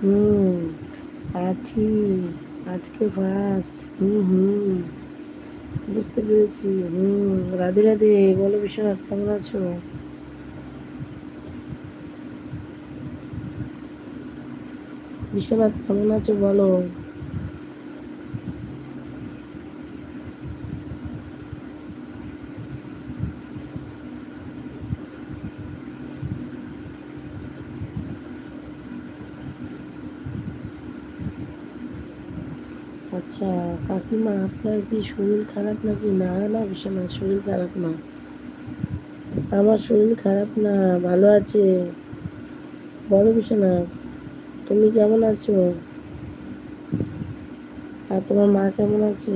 হুম, আছি, আজকে ফার্স্ট হুম হুম। বুঝতে পেরেছি, হুম, রাধে রাধে, বলো বিশ্বনাথ, কেমন আছো? বিশ্বনাথ, কেমন আছো বলো? আচ্ছা কাকিমা, আপনার কি শরীর খারাপ নাকি? না না বিশ্বনাথ শরীর খারাপ না। আমার শরীর খারাপ না, ভালো আছে। বলো বিশ্বনাথ তুমি কেমন আছো? আর তোমার মা কেমন আছে?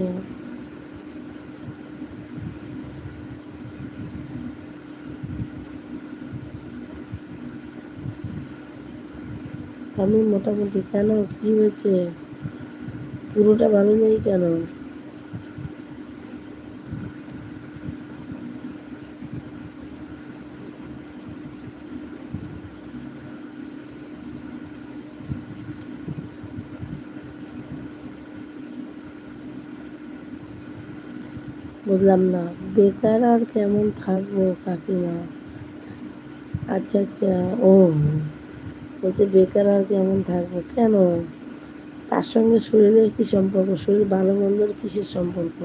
আমি মোটামুটি কেন? কি হয়েছে? পুরোটা ভালো নেই কেন? বুঝলাম না, বেকার আর কেমন থাকব কাকিমা? আচ্ছা আচ্ছা ও, বলছে বেকার আর কেমন থাকব, কেন? তার সঙ্গে শরীরের কি সম্পর্ক? শরীর ভালো মন্দর কিসের সম্পর্ক?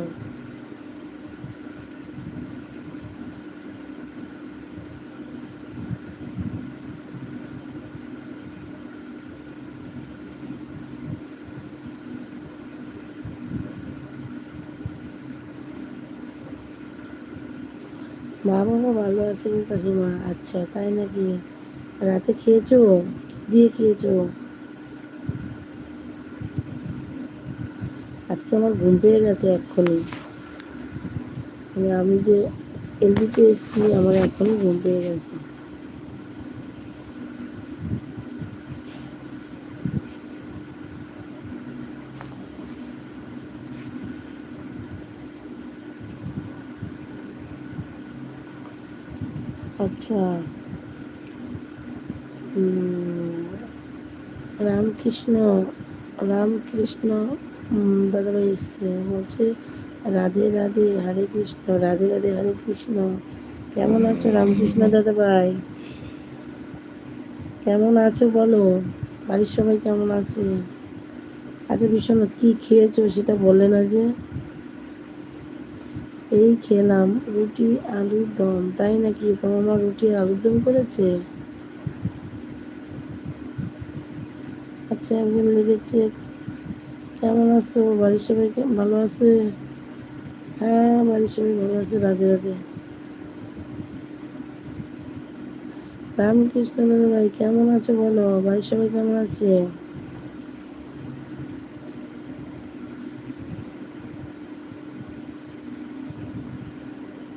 মা বাবা ভালো আছেন কাকিমা? আচ্ছা তাই নাকি? রাতে খেয়েছো? দিয়ে খেয়েছো আজকে আমার ঘুম পেয়ে গেছে এক্ষুনি। মানে আমি যে এলবিতে এসেছি, আমার এখনই ঘুম পেয়ে গেছে। আচ্ছা। রামকৃষ্ণ রামকৃষ্ণ দাদাভাই এসছে, বলছে, রাধে রাধে, হরে কৃষ্ণ, রাধে রাধে, হরে কৃষ্ণ। কেমন আছো রামকৃষ্ণ দাদাভাই? কেমন আছো বলো? বাড়ির সবাই কেমন আছে? আচ্ছা বিশ্বনাথ, কি খেয়েছো সেটা বলে না যে? এই খেলাম রুটি, আলুর দম, তাই নাকি তোমার মা রুটি আলুর দম করেছে? আচ্ছা একজন লেগেছে কেমন আছো? বাড়ির সবাই ভালো আছে? হ্যাঁ বাড়ির সবাই ভালো আছে, রাধে রাধে। রামকৃষ্ণ ভাই, কেমন আছো বলো? বাড়ির সবাই কেমন আছে?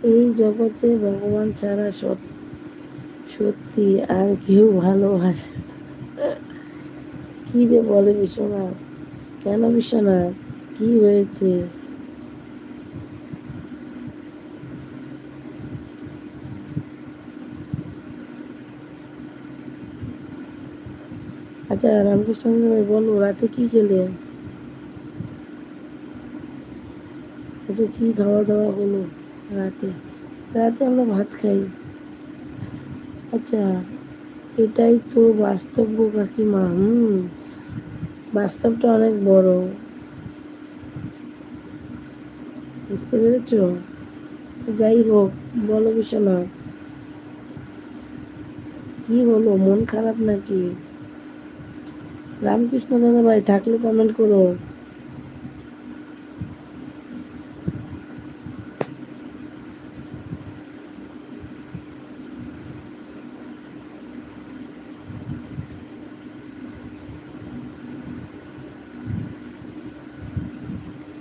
এই জগতে ভগবান ছাড়া সত্যি আর কেউ ভালোবাসে কি যে বলে বিশ্বনাথ। কেন বিশ্বনাথ কি হয়েছে? আচ্ছা রামকৃষ্ণ বলো, রাতে কি খেলে? আচ্ছা কি খাওয়া দাওয়া হলো রাতে? রাতে আমরা ভাত খাই। আচ্ছা এটাই তো বাস্তব কাকিমা, হুম? বাস্তবটা অনেক বড়। বুঝতে পেরেছ? যাই হোক, বলো বিশ্বনাথ কি হলো, মন খারাপ নাকি? রামকৃষ্ণ দাদা ভাই থাকলে কমেন্ট করো।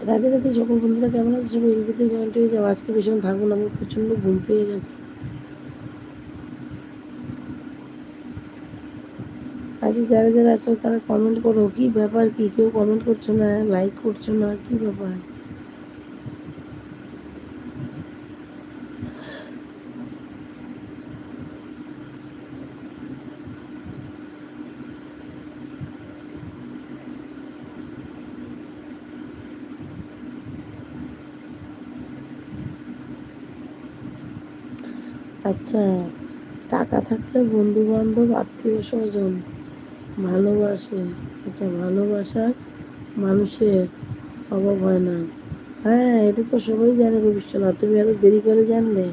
রাতে রাতে সকল বন্ধুরা কেমন আছে, সবাই এলবিতে জয়েন্ট হয়ে যাও। আজকে ভীষণ থাকব না, আমার প্রচণ্ড ঘুম পেয়ে গেছে। আজকে যারা যারা আছো, তারা কমেন্ট করো। কি ব্যাপার, কি? কেউ কমেন্ট করছ না? লাইক করছ না? কি ব্যাপার? আচ্ছা টাকা থাকলে বন্ধু বান্ধব আত্মীয় স্বজন ভালোবাসে। আচ্ছা ভালোবাসার মানুষের অভাব হয় না। হ্যাঁ এটা তো সবাই জানে বিশ্বনাথ তুমি এত দেরি করে জানলে?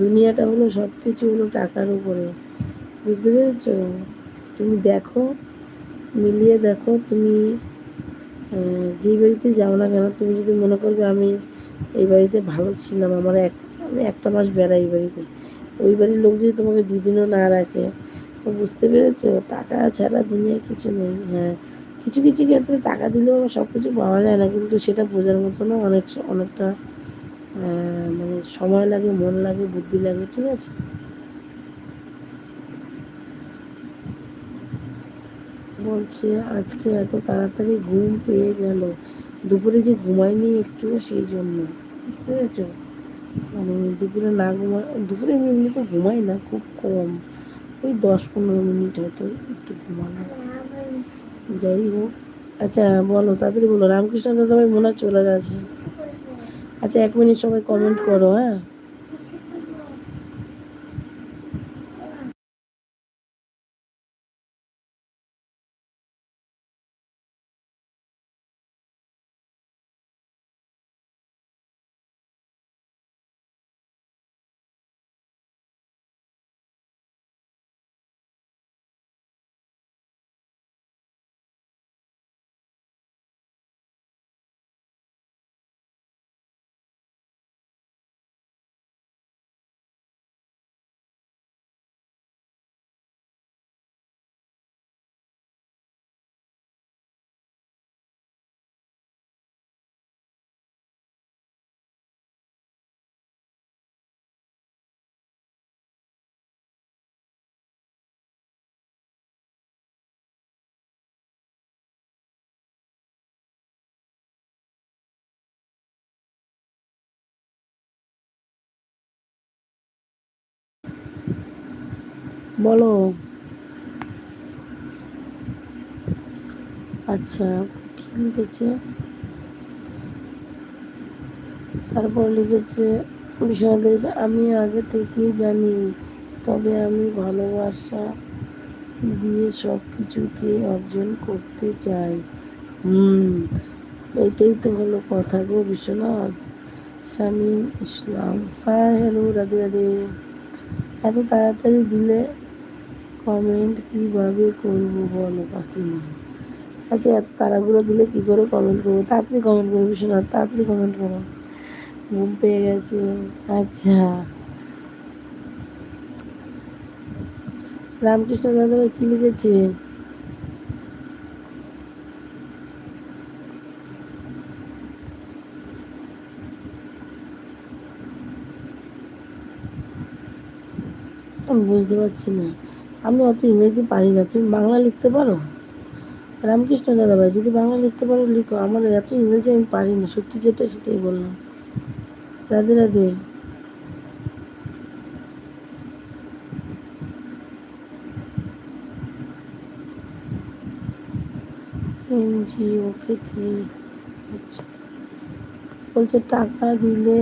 দুনিয়াটা হলো সব কিছু হলো টাকার উপরে। বুঝতে পেরেছ? তুমি দেখো, মিলিয়ে দেখো। তুমি যেই বাড়িতে যাও না কেন, তুমি যদি মনে করবে আমি এই বাড়িতে ভালো ছিলাম, আমার এক, আমি একটা মাস বেড়াই এই বাড়িতে। ওই বাড়ির লোক যদি তোমাকে দুদিনও না রাখে বুঝতে পেরেছ? টাকা ছাড়া দুনিয়ায় কিছু নেই হ্যাঁ। কিছু কিছু ক্ষেত্রে টাকা দিলেও সব কিছু পাওয়া যায় না, কিন্তু সেটা বোঝার মতনও অনেক অনেকটা মানে সময় লাগে, মন লাগে, বুদ্ধি লাগে, ঠিক আছে? বলছে, আজকে এত তাড়াতাড়ি ঘুম পেয়ে গেল। দুপুরে যে ঘুমায়নি একটু সেই জন্য। বুঝতে পেরেছ? মানে দুপুরে না ঘুমা দুপুরে আমি এমনিতে ঘুমাই না, খুব কম। ওই দশ পনেরো মিনিট হয়তো একটু ঘুমানো যাই হোক। আচ্ছা বলো, তাড়াতাড়ি বলো, রামকৃষ্ণ দাদা ভাই মনে চলে গেছে। আচ্ছা এক মিনিট সবাই কমেন্ট করো হ্যাঁ? বলো। আচ্ছা কি লিখেছে? তারপর লিখেছে লিখেছে, আমি আগে থেকেই জানি, তবে আমি ভালোবাসা দিয়ে সব কিছুকে অর্জন করতে চাই। হুম, এটাই তো হলো কথা গো বিশ্বনাথ। স্বামী ইসলাম হ্যাঁ হ্যালো, রাধে রাধে। এত তাড়াতাড়ি দিলে কমেন্ট কীভাবে করব বলো কাকিমা? আচ্ছা এত তাড়াগুলো দিলে কি করে কমেন্ট করব? তাড়াতাড়ি কমেন্ট করব বিশ্বনাথ তাড়াতাড়ি কমেন্ট করো। ঘুম পেয়ে গেছে। আচ্ছা। রামকৃষ্ণ দাদা কি লিখেছে? বুঝতে পারছি না। আমি অত ইংরেজি পারি না, তুমি বাংলা লিখতে পারো? রামকৃষ্ণ দাদা ভাই যদি বাংলা লিখতে পারো, লিখো। আমার এত ইংরেজি আমি পারি না, সত্যি যেটা সেটাই বললাম। রাধে রাধে। এমজি ওকে আচ্ছা। বলছে, টাকা দিলে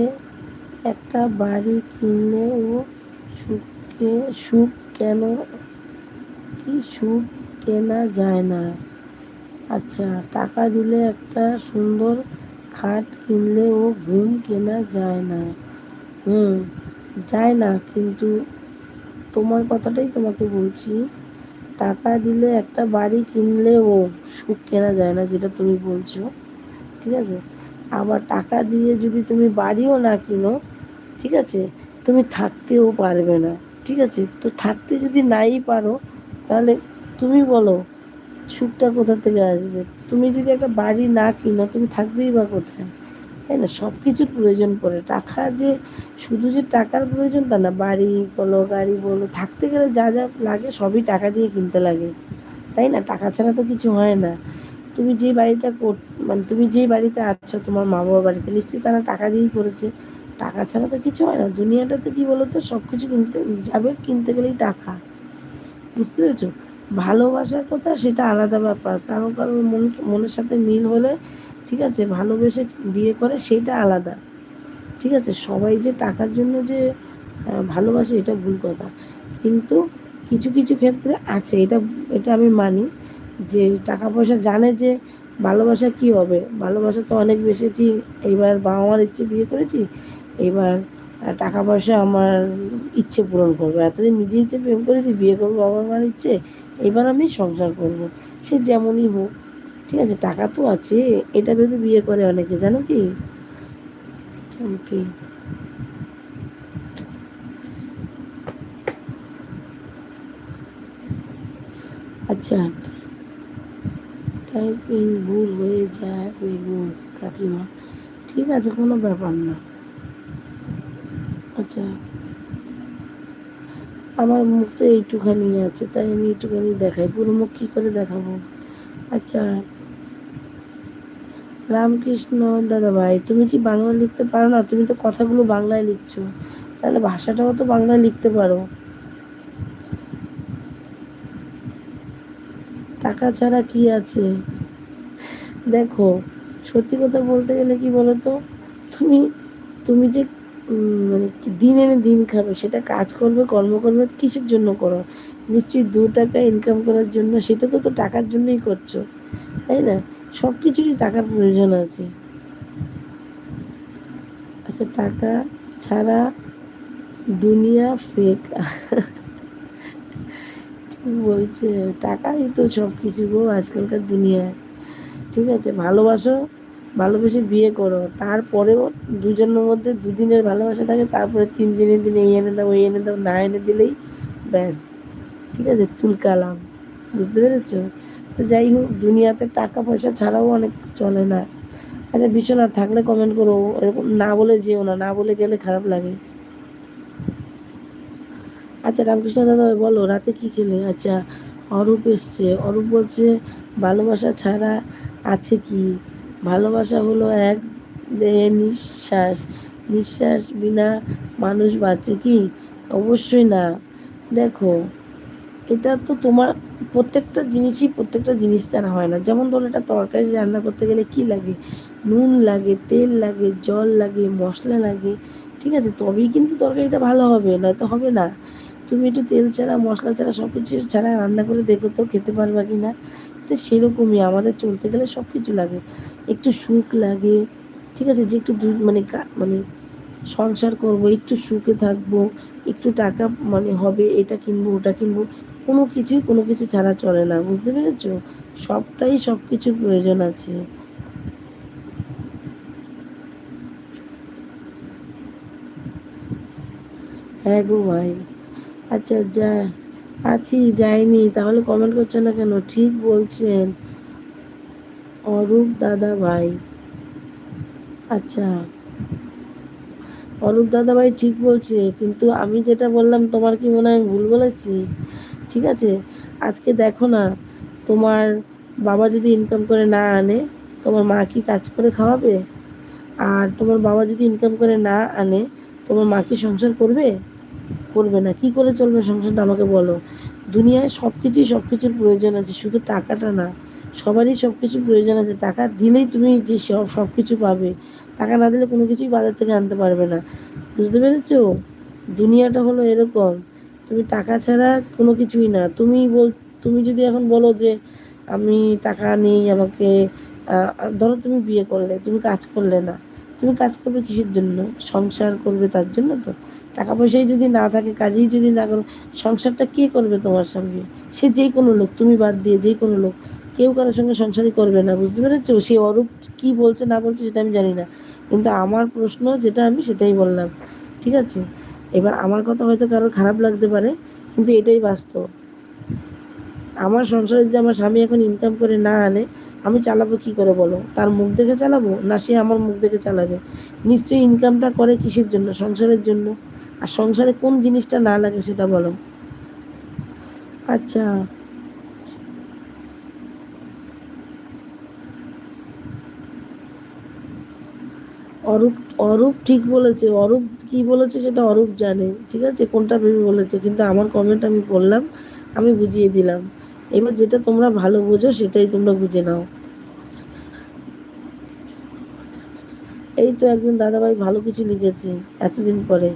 একটা বাড়ি কিনলে ও সুখে সুখ কেন কি সুখ কেনা যায় না। আচ্ছা টাকা দিলে একটা সুন্দর খাট কিনলে ও ঘুম কেনা যায় না। হুম, যায় না, কিন্তু তোমার কথাটাই তোমাকে বলছি। টাকা দিলে একটা বাড়ি কিনলেও সুখ কেনা যায় না, যেটা তুমি বলছো। ঠিক আছে? আবার টাকা দিয়ে যদি তুমি বাড়িও না কিনো, ঠিক আছে? তুমি থাকতেও পারবে না, ঠিক আছে? তো থাকতে যদি নাই পারো তাহলে তুমি বলো, সুখটা কোথা থেকে আসবে? তুমি যদি একটা বাড়ি না কিনো, তুমি থাকবেই বা কোথায়? তাই না? সব কিছুর প্রয়োজন পড়ে। টাকা যে, শুধু যে টাকার প্রয়োজন তা না, বাড়ি বলো, গাড়ি বলো, থাকতে গেলে যা যা লাগে সবই টাকা দিয়ে কিনতে লাগে। তাই না? টাকা ছাড়া তো কিছু হয় না। তুমি যে বাড়িটা মানে তুমি যেই বাড়িতে আছো, তোমার মা বাবার বাড়িতে, নিশ্চয়ই তারা টাকা দিয়েই করেছে। টাকা ছাড়া তো কিছু হয় না। দুনিয়াটাতে কি বলতো? সব কিছু কিনতে, যাবে কিনতে গেলেই টাকা। বুঝতে পেরেছ? ভালোবাসার কথা সেটা আলাদা ব্যাপার। কারও কারও মন, মনের সাথে মিল হলে, ঠিক আছে, ভালোবেসে বিয়ে করে সেটা আলাদা। ঠিক আছে, সবাই যে টাকার জন্য যে ভালোবাসে এটা ভুল কথা। কিন্তু কিছু কিছু ক্ষেত্রে আছে, এটা এটা আমি মানি যে টাকা পয়সা জানে যে ভালোবাসা কি হবে। ভালোবাসা তো অনেক বেসেছি এইবার বাবা মার ইচ্ছে বিয়ে করেছি, এবার টাকা পয়সা আমার ইচ্ছে পূরণ করব। এতদিন নিজে ইচ্ছে প্রেম করেছি, বিয়ে করব বাবা মার ইচ্ছে, এবার আমি সংসার করব। সে যেমনই হোক, ঠিক আছে, টাকা তো আছে, এটা ভেবে বিয়ে করে অনেকে, জানো কি? আচ্ছা টাইপিং ভুল হয়ে যায় কাকিমা, ঠিক আছে, কোনো ব্যাপার না। আচ্ছা। আমার মুখ তো এইটুখানি আছে, তাই আমি এইটুখানি দেখাই। পুরো মুখ কী করে দেখাবো? আচ্ছা। রামকৃষ্ণ দাদা ভাই তুমি কি বাংলা লিখতে পারো না? তুমি তো কথাগুলো বাংলায় লিখছো। তাহলে ভাষাটাও তো বাংলায় লিখতে পারো। টাকা ছাড়া কি আছে? দেখো, সত্যি কথা বলতে গেলে কি বলতো? তুমি তুমি যে মানে দিন এনে দিন খাবে, সেটা কাজ করবে, কর্ম করবে, কিসের জন্য করো? নিশ্চয়ই দু টাকা ইনকাম করার জন্য, সেটা তো তো টাকার জন্যই করছ, তাই না? সব কিছুরই টাকার প্রয়োজন আছে। আচ্ছা টাকা ছাড়া দুনিয়া ফেক বলছে, টাকাই তো সব কিছু গো, আজকালকার দুনিয়ায় ঠিক আছে, ভালোবাসো ভালোবেসে বিয়ে করো। তারপরেও দুজনের মধ্যে দুদিনের ভালোবাসা থাকে, তারপরে তিন দিনের দিনে এই এনে দাও ওই এনে দাও, না এনে দিলেই ব্যাস। ঠিক আছে? তুলকালাম বুঝতে পেরেছ? তো যাই হোক, দুনিয়াতে টাকা পয়সা ছাড়াও অনেক চলে না। আচ্ছা বিশ্বনাথ থাকলে কমেন্ট করো। এরকম না বলে যেও না না বলে গেলে খারাপ লাগে। আচ্ছা রামকৃষ্ণ দাদা, বলো, রাতে কি খেলে? আচ্ছা অরূপ এসছে। অরূপ বলছে, ভালোবাসা ছাড়া আছে কি? ভালোবাসা হলো এক দেহে নিঃশ্বাস। নিঃশ্বাস বিনা মানুষ বাঁচে কি? অবশ্যই না। দেখো, এটা তো তোমার প্রত্যেকটা জিনিসই প্রত্যেকটা জিনিস ছাড়া হয় না। যেমন ধরো একটা তরকারি রান্না করতে গেলে কি লাগে? নুন লাগে, তেল লাগে, জল লাগে, মশলা লাগে। ঠিক আছে, তবেই কিন্তু তরকারিটা ভালো হবে, নয়তো হবে না। তুমি একটু তেল ছাড়া, মশলা ছাড়া সব কিছু ছাড়া রান্না করে দেখো তো, খেতে পারবা কি না তো সেরকমই আমাদের চলতে গেলে সব কিছু লাগে। একটু সুখ লাগে, ঠিক আছে? যে একটু মানে মানে সংসার করব, একটু সুখে থাকব, একটু টাকা মানে হবে, এটা কিনবো, ওটা কিনবো, কোনো কিছুই, কোনো কিছু ছাড়া চলে না, বুঝতে পেরেছ? সবটাই সব কিছুর প্রয়োজন আছে। হ্যাঁ গো ভাই। আচ্ছা যা, আছি, যাইনি, তাহলে কমেন্ট করছ না কেন? ঠিক বলছেন। অরূপ দাদা ভাই। আচ্ছা। অরূপ দাদা ভাই ঠিক বলছে, কিন্তু আমি যেটা বললাম তোমার কি মনে হয় ভুল বলেছি? ঠিক আছে, আজকে দেখো না, তোমার বাবা যদি ইনকাম করে না আনে, তোমার মা কি কাজ করে খাওয়াবে? আর তোমার বাবা যদি ইনকাম করে না আনে, তোমার মা কি সংসার করবে? করবে না। কি করে চলবে সংসারটা আমাকে বলো? দুনিয়ায় সব কিছুই সব কিছুর প্রয়োজন আছে, শুধু টাকাটা না। সবারই সব কিছু প্রয়োজন আছে। টাকা দিলেই তুমি যে সব সব কিছু পাবে। টাকা না দিলে কোনো কিছুই বাজার থেকে আনতে পারবে না। বুঝতে পেরেছ? দুনিয়াটা হলো এরকম। তুমি টাকা ছাড়া কোনো কিছুই না। তুমি বল, তুমি যদি এখন বলো যে আমি টাকা নেই, আমাকে ধরো তুমি বিয়ে করলে, তুমি কাজ করলে না। তুমি কাজ করবে কিসের জন্য? সংসার করবে তার জন্য তো। টাকা পয়সাই যদি না থাকে, কাজেই যদি না করো, সংসারটা কে করবে তোমার সঙ্গে? সে যেই কোনো লোক, তুমি বাদ দিয়ে যেই কোনো লোক। কেউ কারোর সঙ্গে সংসারই করবে না, বুঝতে পেরেছ? সে অরূপ কি বলছে, না বলছে সেটা আমি জানি না। কিন্তু আমার প্রশ্ন যেটা আমি সেটাই বললাম, ঠিক আছে? এবার আমার কথা হয়তো কারোর খারাপ লাগতে পারে, কিন্তু এটাই বাস্তব। আমার সংসারে যদি আমার স্বামী এখন ইনকাম করে না আনে, আমি চালাবো কি করে বলো? তার মুখ দেখে চালাবো, না সে আমার মুখ দেখে চালাবে? নিশ্চয়ই ইনকামটা করে কিসের জন্য? সংসারের জন্য। আর সংসারে কোন জিনিসটা না লাগে সেটা বলো। আচ্ছা। অরূপ অরূপ ঠিক বলেছে, অরূপ কি বলেছে সেটা অরূপ জানে, ঠিক আছে? কোনটা ভেবে বলেছে? কিন্তু আমার কমেন্ট আমি বললাম, আমি বুঝিয়ে দিলাম। এবার যেটা তোমরা ভালো বোঝো সেটাই তোমরা বুঝে নাও। এই তো একজন দাদাভাই ভালো কিছু লিখেছে এতদিন পরে।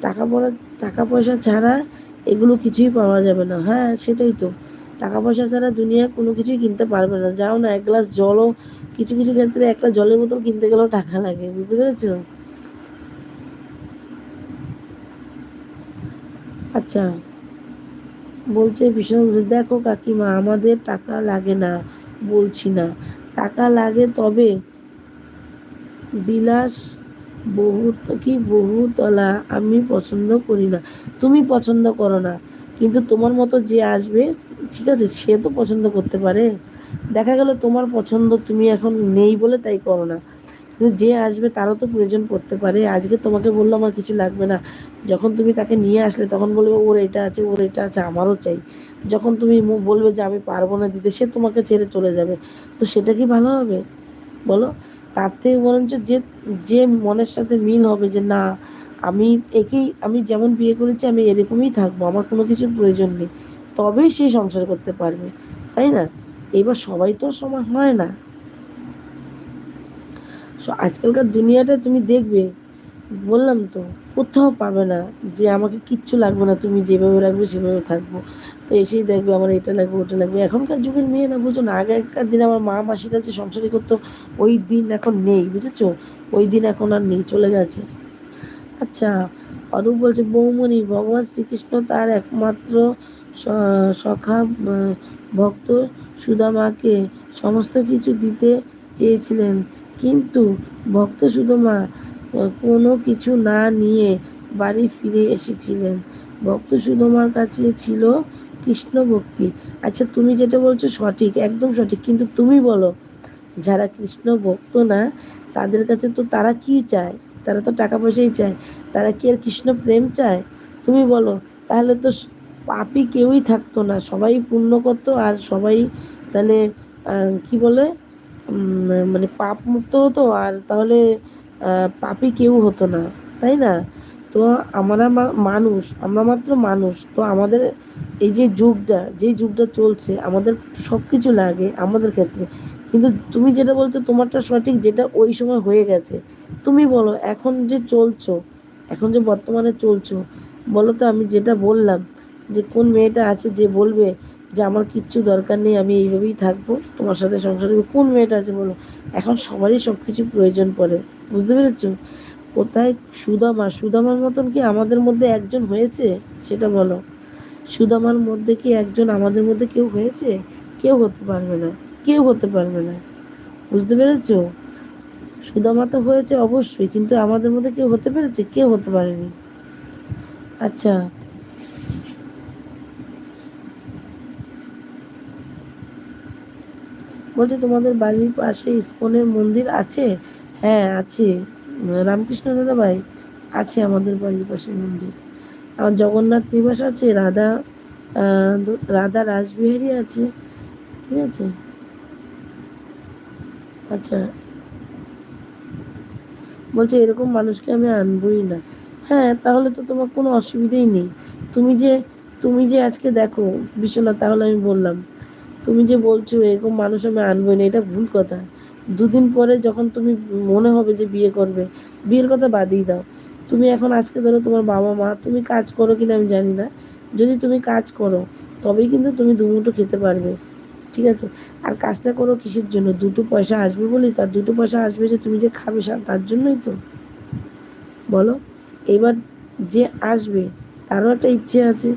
টাকা পড়া, টাকা পয়সা ছাড়া এগুলো কিছুই পাওয়া যাবে না। হ্যাঁ সেটাই তো। টাকা পয়সা ছাড়া দুনিয়া কোনো কিছুই কিনতে পারবে না। যাও না, এক গ্লাস জলও, কিছু কিছু ক্ষেত্রে একটা জলের বোতল কিনতে গেলেও টাকা লাগে, বুঝতে পেরেছ? আচ্ছা বলছে ভীষণ দেখো কাকিমা, আমাদের টাকা লাগে না, বলছি না। টাকা লাগে তবে বিলাস বহুত, কি বহুতলা আমি পছন্দ করি না। তুমি পছন্দ করো না, কিন্তু তোমার মতো যে আসবে ঠিক আছে, সে তো পছন্দ করতে পারে। দেখা গেল তোমার পছন্দ তুমি এখন নেই বলে তাই করো না। কিন্তু যে আসবে তারও তো প্রয়োজন পড়তে পারে। আজকে তোমাকে বলল আমার কিছু লাগবে না। যখন তুমি তাকে নিয়ে আসলে তখন বলবে, ওর এটা আছে, ওর এটা আছে, আমারও চাই। যখন তুমি বলবে যে, আমি পারব না দিতে, সে তোমাকে ছেড়ে চলে যাবে। তো সেটা কি ভালো হবে? বলো। তার থেকে বরঞ্চ যে যে মনের সাথে মিল হবে যে, না, আমি একেই, আমি যেমন বিয়ে করেছি, আমি এরকমই থাকব। আমার কোনো কিছুর প্রয়োজন নেই। তবেই সে সংসার করতে পারবে, তাই না? এবার সবাই তো সমান হয় না। আজকালকার দুনিয়াটা তুমি দেখবে, বললাম তো, কোথাও পাবে না যে আমাকে কিচ্ছু লাগবে না, তুমি যেভাবে রাখবে সেভাবে থাকব। তো এসেই দেখবে আমার এটা লাগবে, ওটা লাগবে। এখনকার যুগের মেয়ে না, বুঝো না, আগেকার দিনে আমার মা মাসিরা যে সংসারই করতো, ওই দিন এখন নেই, বুঝেছ? ওই দিন এখন আর নেই, চলে গেছে। আচ্ছা অরূপ বলছে, বৌমণি, ভগবান শ্রীকৃষ্ণ তার একমাত্র সখা ভক্ত সুদামাকে সমস্ত কিছু দিতে চেয়েছিলেন। কিন্তু ভক্ত সুদামা কোনো কিছু না নিয়ে বাড়ি ফিরে এসেছিলেন। ভক্ত সুদামার কাছে ছিল কৃষ্ণ ভক্তি। আচ্ছা তুমি যেটা বলছো সঠিক, একদম সঠিক। কিন্তু তুমি বলো, যারা কৃষ্ণ ভক্ত না, তাদের কাছে তো তারা কি চায়? তারা তো টাকা পয়সাই চায়। তারা কি আর কৃষ্ণ প্রেম চায়? তুমি বলো, তাহলে তো পাপী কেউই থাকতো না। সবাই পুণ্য করতো আর সবাই তাহলে কি বলে মানে পাপ মুক্ত হতো আর তাহলে পাপি কেউ হতো না, তাই না? তো আমরা মানুষ, আমরা মাত্র মানুষ। তো আমাদের এই যে যুগটা যে যুগটা চলছে, আমাদের সব কিছু লাগে আমাদের ক্ষেত্রে। কিন্তু তুমি যেটা বলছো, তোমারটা সঠিক যেটা ওই সময় হয়ে গেছে। তুমি বলো, এখন যে চলছো, এখন যে বর্তমানে চলছো, বলো তো আমি যেটা বললাম যে কোন মেয়েটা আছে যে বলবে যে আমার কিচ্ছু দরকার নেই, আমি এইভাবেই থাকব, তোমার সাথে সংসার করব। কোন মেয়েটা আছে বলো? এখন সবারই সব কিছু প্রয়োজন পড়ে, বুঝতে পেরেছ? কোথায় সুদামা? সুদামার মতন কি আমাদের মধ্যে একজন হয়েছে? সেটা বলো। সুদামার মধ্যে কি একজন আমাদের মধ্যে কেউ হয়েছে? কেউ হতে পারবে না, কেউ হতে পারবে না, বুঝতে পেরেছ? সুদামা তো হয়েছে অবশ্যই, কিন্তু আমাদের মধ্যে কেউ হতে পেরেছে? কেউ হতে পারেনি। আচ্ছা বলছে, তোমাদের বাড়ির পাশে ইস্কনের মন্দির আছে? হ্যাঁ আছে। রামকৃষ্ণ দাদা ভাই আছে আমাদের বাড়ির পাশে মন্দির। আমার জগন্নাথ নিবাস আছে, রাধা রাধা রাসবিহারী আছে। ঠিক আছে? আচ্ছা। বলছে, এরকম মানুষকে আমি আনবই না। হ্যাঁ তাহলে তো তোমার কোনো অসুবিধাই নেই। তুমি যে তুমি যে আজকে দেখো বিশ্বনাথ, তাহলে আমি বললাম। তুমি যে বলছো, এরকম মানুষ আমি আনবই না, এটা ভুল কথা। দুদিন পরে যখন তুমি মনে হবে যে বিয়ে করবে, বিয়ের কথা বাদই দাও। তুমি এখন আজকে ধরো তোমার বাবা মা, তুমি কাজ করো কিনা আমি জানি না। যদি তুমি কাজ করো, তবেই কিন্তু তুমি দুমুঠো খেতে পারবে। ঠিক আছে? আর কাজটা করো কিসের জন্য? দুটো পয়সা আসবে বলেই তার দুটো পয়সা আসবে যে তুমি যে খাবে তার জন্যই তো। বলো? এবার যে আসবে, তারও একটা ইচ্ছে আছে।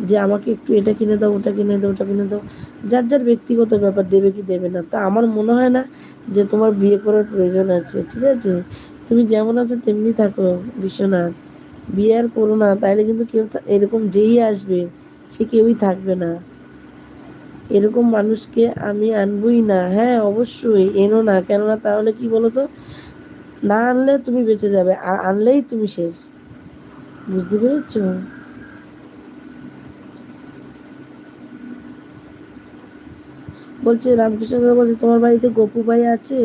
যে আমাকে একটু এটা কিনে দাও, ওটা কিনে দাও, ওটা কিনে দাও। যার যার ব্যক্তিগত ব্যাপার দেবে কি দেবে না, তা আমার মনে হয় না যে তোমার বিয়ে করার প্রয়োজন আছে, ঠিক আছে? তুমি যেমন আছো তেমনি থাকো, বিশ্বনাথ। বিয়ে আর করো না, তাইলে কিন্তু কেউ এরকম যেই আসবে, সে কেউই থাকবে না। এরকম মানুষকে আমি আনবই না। হ্যাঁ অবশ্যই, এনো না। কেননা তাহলে কি বলো তো না আনলে তুমি বেঁচে যাবে, আর আনলেই তুমি শেষ। বুঝতে পেরেছ? বলছে রামকৃষ্ণ বলছে, তোমার বাড়িতে গপু ভাই আছে?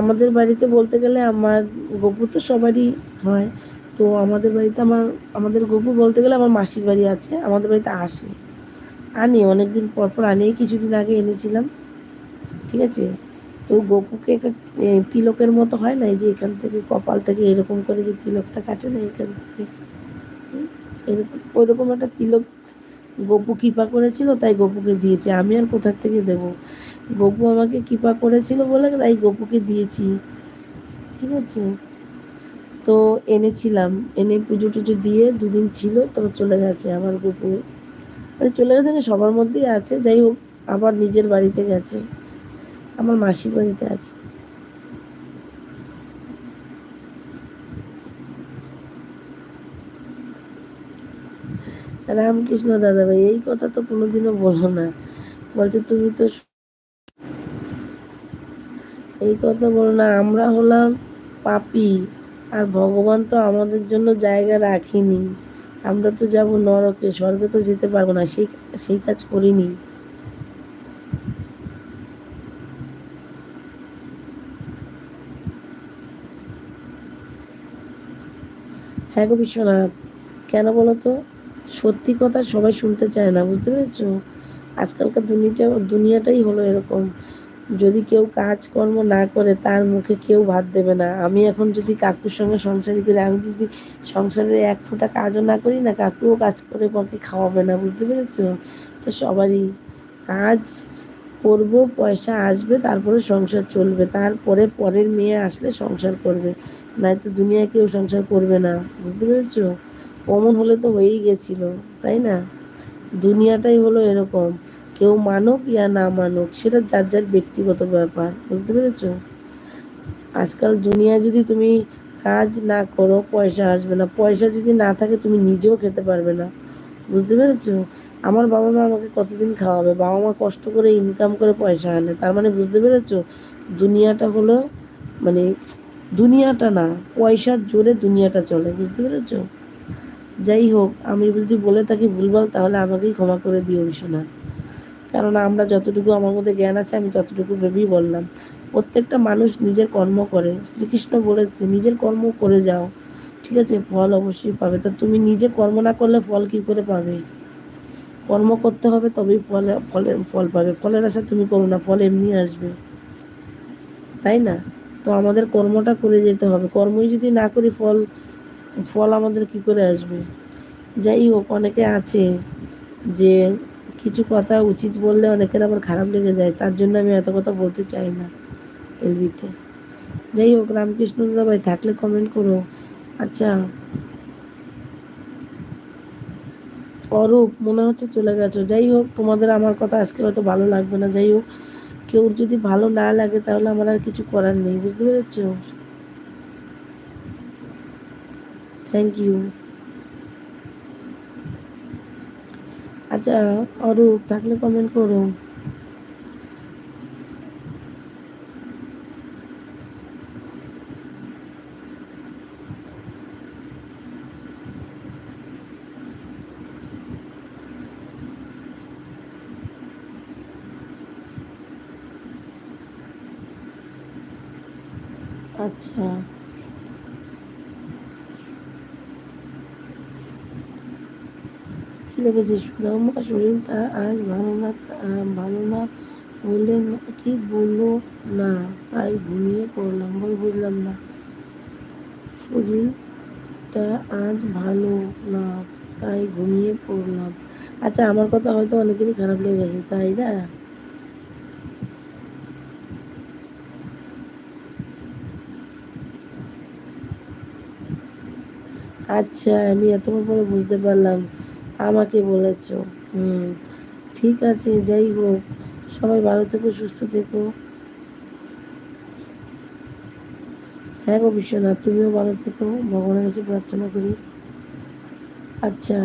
আমাদের বাড়িতে বলতে গেলে আমার গপু তো সবারই হয়। তো আমাদের বাড়িতে আমার, আমাদের গপু বলতে গেলে আমার মাসির বাড়ি আছে, আমাদের বাড়িতে আসে। আনি, অনেকদিন পর পর আনি কিছুদিন আগে এনেছিলাম। ঠিক আছে? তো গপুকে একটা তিলকের মতো হয় না যে এখান থেকে কপাল থেকে এরকম করে যে তিলকটা কাটে না এখান থেকে? এরকম, ওইরকম একটা তিলক গপু কৃপা করেছিল, তাই গপুকে দিয়েছে। আমি আর কোথার থেকে দেব? গপু আমাকে কৃপা করেছিল বলে তাই গপুকে দিয়েছি। ঠিক আছে? তো এনেছিলাম। এনে পুজো টুজো দিয়ে দুদিন ছিল, তারপর চলে গেছে আমার গপু। মানে চলে গেছে না সবার মধ্যেই আছে। যাই হোক, আবার নিজের বাড়িতে গেছে। আমার মাসির বাড়িতে আছে। রামকৃষ্ণ দাদা ভাই এই কথা তো কোনোদিনও বলো না। বলছে, তুমি তো এই কথা বলো না, আমরা হলাম পাপি, আর ভগবান তো আমাদের জন্য জায়গা রাখিনি। আমরা তো যাব নরকে, স্বর্গে তো যেতে পারব না, সেই সেই কাজ করিনি। হ্যাঁ গো বিশ্বনাথ, কেন বলো তো? সত্যি কথা সবাই শুনতে চায় না, বুঝতে পেরেছ? আজকালকার দুনিয়াটা দুনিয়াটাই হলো এরকম। যদি কেউ কাজকর্ম না করে, তার মুখে কেউ ভাত দেবে না। আমি এখন যদি কাকুর সঙ্গে সংসারই করি, আমি যদি সংসারে এক ফোঁটা কাজও না করি না, কাকুও কাজ করে পক্ষে খাওয়াবে না, বুঝতে পেরেছ? তো সবারই কাজ করব, পয়সা আসবে, তারপরে সংসার চলবে। তারপরে পরের মেয়ে আসলে সংসার করবে। নয়তো দুনিয়ায় কেউ সংসার করবে না, বুঝতে পেরেছ? অমন হলে তো হয়েই গেছিল, তাই না? দুনিয়াটাই হলো এরকম। কেউ মানুক ইয়া না মানুক, সেটা যার যার ব্যক্তিগত ব্যাপার, বুঝতে পেরেছ? আজকাল দুনিয়ায় যদি তুমি কাজ না করো, পয়সা আসবে না। পয়সা যদি না থাকে, তুমি নিজেও খেতে পারবে না, বুঝতে পেরেছ? আমার বাবা মা আমাকে কতদিন খাওয়াবে? বাবা মা কষ্ট করে ইনকাম করে পয়সা আনে, তার মানে বুঝতে পেরেছ? দুনিয়াটা হলো মানে দুনিয়াটা না, পয়সার জোরে দুনিয়াটা চলে, বুঝতে পেরেছ? যাই হোক, আমি যদি বলে থাকি ভুলভাল, তাহলে আমাকেই ক্ষমা করে দিও বিশ্বনাথ। কারণ আমরা যতটুকু আমার মধ্যে জ্ঞান আছে, আমি ততটুকু ভেবেই বললাম। প্রত্যেকটা মানুষ নিজের কর্ম করে। শ্রীকৃষ্ণ বলেছে, নিজের কর্ম করে যাও। ঠিক আছে, ফল অবশ্যই পাবে। তা তুমি নিজে কর্ম না করলে ফল কি করে পাবে? কর্ম করতে হবে, তবেই ফলে, ফলের, ফল পাবে। ফলের আশা তুমি করো না, ফল এমনি আসবে। তাই না? তো আমাদের কর্মটা করে যেতে হবে। কর্মই যদি না করি, ফল ফল আমাদের কি করে আসবে? যাই হোক, অনেকে আছে যে কিছু কথা উচিত বললে অনেকের আবার খারাপ লেগে যায়। তার জন্য আমি এত কথা বলতে চাই না এলবিতে। যাই হোক, রামকৃষ্ণ দাদা ভাই, থাকলে কমেন্ট করো। আচ্ছা অরূপ, মনে হচ্ছে চলে গেছো। যাই হোক, তোমাদের আমার কথা আজকে হয়তো ভালো লাগবে না। যাই হোক, কেউ যদি ভালো না লাগে, তাহলে আমার আর কিছু করার নেই। বুঝতে পেরেছ? থ্যাংক ইউ আচ্ছা অরূপ থাকলে কমেন্ট করো। আচ্ছা। লেগেছে। সুদামা শরীরটা আজ ভালো না ভালো না বললে কি বলল না, তাই ঘুমিয়ে পড়লাম বই বুঝলাম না। শরীরটা আজ ভালো না, তাই ঘুমিয়ে পড়লাম। আচ্ছা আমার কথা হয়তো অনেকেরই খারাপ লেগে গেছে, তাই না? আচ্ছা আমি এতক্ষণ পরে বুঝতে পারলাম। আমাকে বলেছ। হুম, ঠিক আছে, যাই হোক। সবাই ভালো থেকো, সুস্থ থেকো। হ্যাঁ গো বিশ্বনাথ, তুমিও ভালো থেকো। ভগবানের কাছে প্রার্থনা করি। আচ্ছা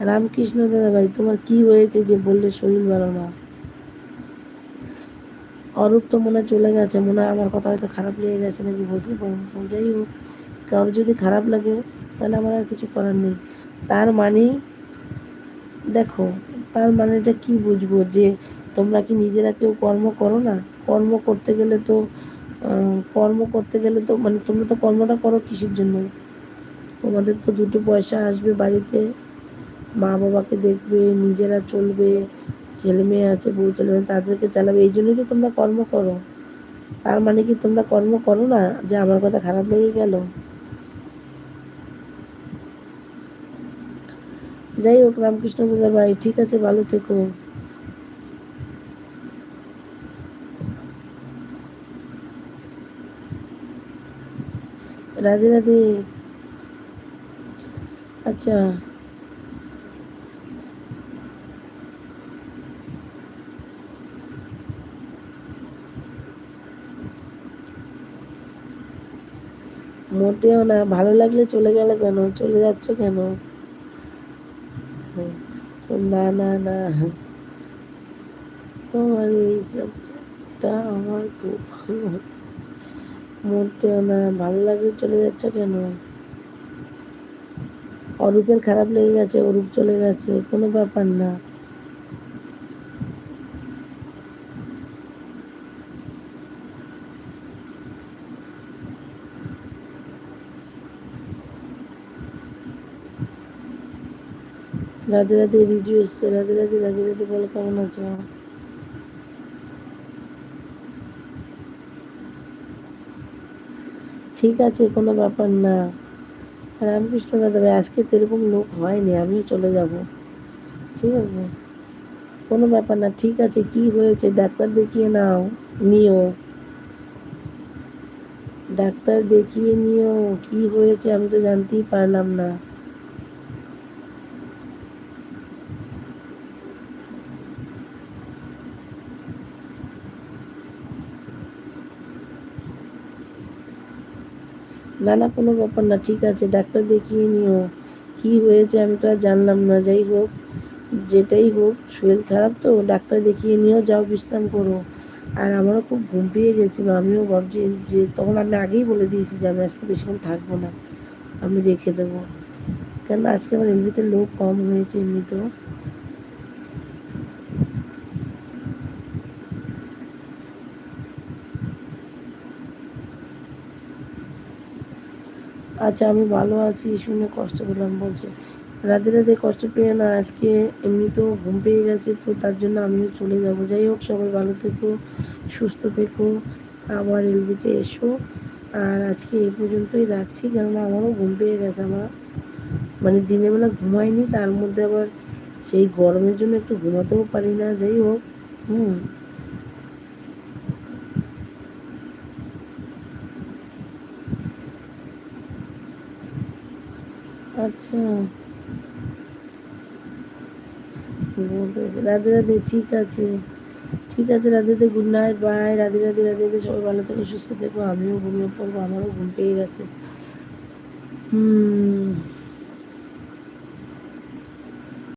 রামকৃষ্ণ দাদা ভাই তোমার কি হয়েছে যে বললে শরীর ভালো না? অরূপ তো মনে চলে গেছে, মনে আমার কথা হয়তো খারাপ লেগে গেছে নাকি বলতে যাই হোক। কারোর যদি খারাপ লাগে, তাহলে আমার আর কিছু করার নেই। তার মানে দেখো, তার মানেটা কি বুঝব যে তোমরা কি নিজেরা কেউ কর্ম করো না? কর্ম করতে গেলে তো কর্ম করতে গেলে তো মানে তোমরা তো কর্মটা করো কিসের জন্য? তোমাদের তো দুটো পয়সা আসবে বাড়িতে মা বাবাকে দেখবে, নিজেরা চলবে, ছেলে মেয়ে আছে, বউ ছেলে মেয়ে তাদেরকে চালাবে, এই জন্যই তো তোমরা কর্ম করো। তার মানে কি তোমরা কর্ম করো না? যে আমার কথা খারাপ লেগে গেল? যাই হোক, রামকৃষ্ণ দাদা ভাই ঠিক আছে, ভালো থেকো। রাধে রাধে। আচ্ছা। মোটেও না, ভালো লাগলে চলে গেলে কেন? চলে যাচ্ছ কেন? না না না। তোমার এইসবটা আমার খুব ভালো মোটেও না, ভালো লাগে চলে যাচ্ছে কেন? অরূপের খারাপ লেগে গেছে, অরূপ চলে গেছে, কোনো ব্যাপার না। রাধে রাধে রিজু এসছে, রাধে রাধে রাধে রাধে, বলো কেমন আছো? ঠিক আছে, কোনো ব্যাপার না। রামকৃষ্ণ দাদা ভাই, আজকে তো এরকম লোক হয়নি, আমিও চলে যাব। ঠিক আছে? কোনো ব্যাপার না, ঠিক আছে, কি হয়েছে? ডাক্তার দেখিয়ে নাও, নিও। ডাক্তার দেখিয়ে নিও, কি হয়েছে আমি তো জানতেই পারলাম না। না না, কোনো ব্যাপার না, ঠিক আছে, ডাক্তার দেখিয়ে নিও। কি হয়েছে আমি তো আর জানলাম না, যাই হোক, যেটাই হোক, শরীর খারাপ তো, ডাক্তার দেখিয়ে নিও, যাও বিশ্রাম করো। আর আমারও খুব ঘুম পেয়ে গেছিল, আমিও ভাবছি যে তখন আমি আগেই বলে দিয়েছি যে আমি আজকে বেশিক্ষণ থাকব না, আমি রেখে দেবো। কেন আজকে আমার এমনিতে লোক কম হয়েছে, এমনিতেও। আচ্ছা আমি ভালো আছি, শুনে কষ্ট পেলাম, বলছে। রাতে রাতে কষ্ট পেয়ে না, আজকে এমনিতেও ঘুম পেয়ে গেছে, তো তার জন্য আমিও চলে যাব। যাই হোক, সবাই ভালো থেকো, সুস্থ থেকো, আবার এলবিতে এসো। আর আজকে এই পর্যন্তই রাখছি, কেননা আমারও ঘুম পেয়ে গেছে, আমার মানে দিনের বেলা ঘুমাইনি, তার মধ্যে আবার সেই গরমের জন্য একটু ঘুমাতেও পারি না, যাই হোক, হুম। আচ্ছা। রাধে রাধে, ঠিক আছে। ঠিক আছে, Radhe Radhe good night bye Radhe Radhe Radhe Radhe, সবাই ভালো থেকে, সুস্থ থেকো। আমিও ঘুমিয়ে পড়ব, আমারও ঘুম পেয়ে গেছে। হুম।